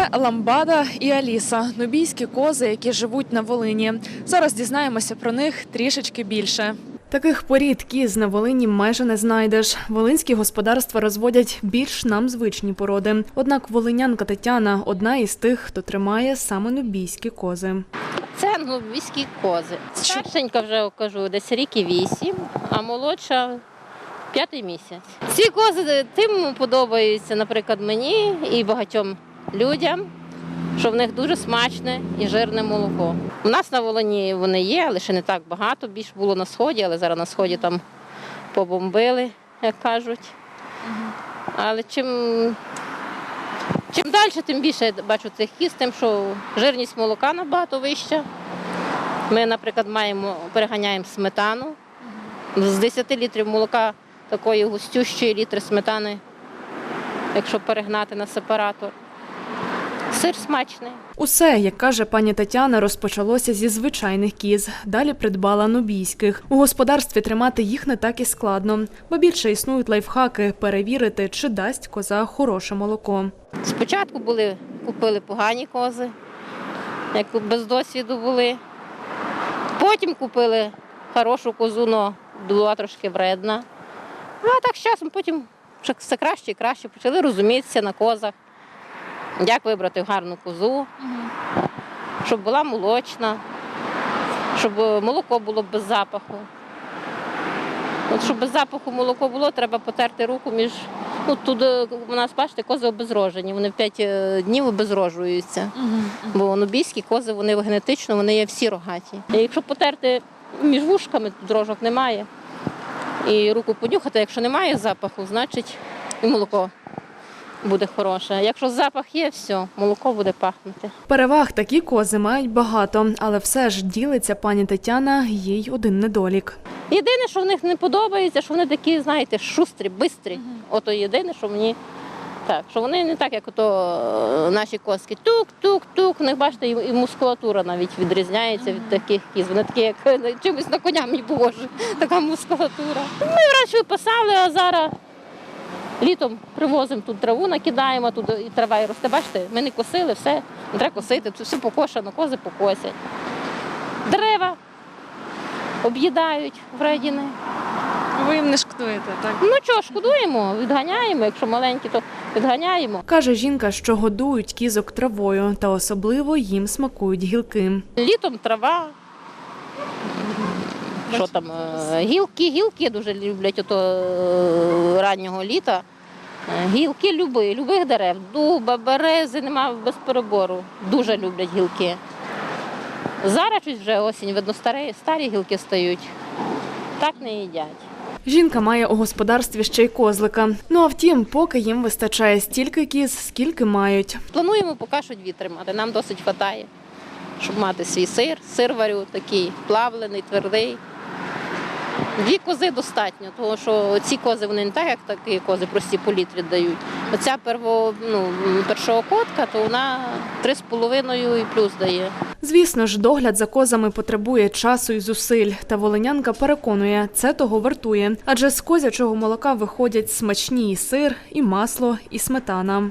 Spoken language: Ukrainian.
Це Ламбада і Аліса, нубійські кози, які живуть на Волині. Зараз дізнаємося про них трішечки більше. Таких порід кіз на Волині майже не знайдеш. Волинські господарства розводять більш нам звичні породи. Однак волинянка Тетяна одна із тих, хто тримає саме нубійські кози. Це англійські кози. Старшенька вже кажу, десь рік і вісім, а молодша п'ятий місяць. Ці кози тим подобаються, наприклад, мені і багатьом людям, що в них дуже смачне і жирне молоко. У нас на Волині вони є, але ще не так багато. Більш було на сході, але зараз на сході там побомбили, як кажуть. Але чим, чим далі, тим більше я бачу цих кіз, тим, що жирність молока набагато вища. Ми, наприклад, маємо, переганяємо сметану. З 10 літрів молока такої густющої літри сметани, якщо перегнати на сепаратор. Сир смачний. Усе, як каже пані Тетяна, розпочалося зі звичайних кіз. Далі придбала нубійських. У господарстві тримати їх не так і складно, бо більше існують лайфхаки перевірити, чи дасть коза хороше молоко. Спочатку були, купили погані кози, як без досвіду були. Потім купили хорошу козу, але була трошки вредна. Ну, а так з часом потім все краще і краще почали розумітися на козах, як вибрати гарну козу, щоб була молочна, щоб молоко було без запаху. От щоб без запаху молоко було, треба потерти руку між. Ну, туди у нас, бачите, кози обезрожені, вони в 5 днів обезрожуються. Бо нубійські кози вони генетично вони є всі рогаті. І якщо потерти між вушками, тут дрожок немає. І руку понюхати, якщо немає запаху, значить і молоко буде хороше. Якщо запах є, все, молоко буде пахнути. Переваг такі кози мають багато, але все ж ділиться пані Тетяна, їй один недолік. Єдине, що в них не подобається, що вони такі, знаєте, шустрі, бистрі. Ото єдине, що мені так, що вони не так, як ото е, наші коски. Тук-тук-тук. У них бачите, і мускулатура навіть відрізняється від таких кіз. Вони такі, як чимось на коня мені похожі, така мускулатура. Ми раніше випасали, а зараз літом привозимо тут траву, накидаємо, тут і трава і росте. Бачите, ми не косили, все, не треба косити, тут все покошено, кози покосять. Дерева об'їдають вредіни. Ви їм не шкодуєте, так? Ну чого, шкодуємо, відганяємо. Якщо маленькі, то відганяємо. Каже жінка, що годують кізок травою, та особливо їм смакують гілки. Літом трава. Що там, е, гілки, гілки дуже люблять ото е, раннього літа. Е, Гілки люби, любих дерев, дуба, берези, нема без перебору. Дуже люблять гілки. Зараз щось вже осінь, видно, старі, старі гілки стають. Так не їдять. Жінка має у господарстві ще й козлика. Ну а втім, поки їм вистачає стільки кіз, скільки мають. Плануємо поки що дві тримати. Нам досить вистачає, щоб мати свій сир. Сир варю такий плавлений, твердий. Дві кози достатньо, тому що ці кози вони не так, як такі кози прості по літрі дають. Оця перво, ну, першого котка, то вона три з половиною і плюс дає. Звісно ж, догляд за козами потребує часу і зусиль. Та волинянка переконує, це того вартує. Адже з козячого молока виходять смачні і сир, і масло, і сметана.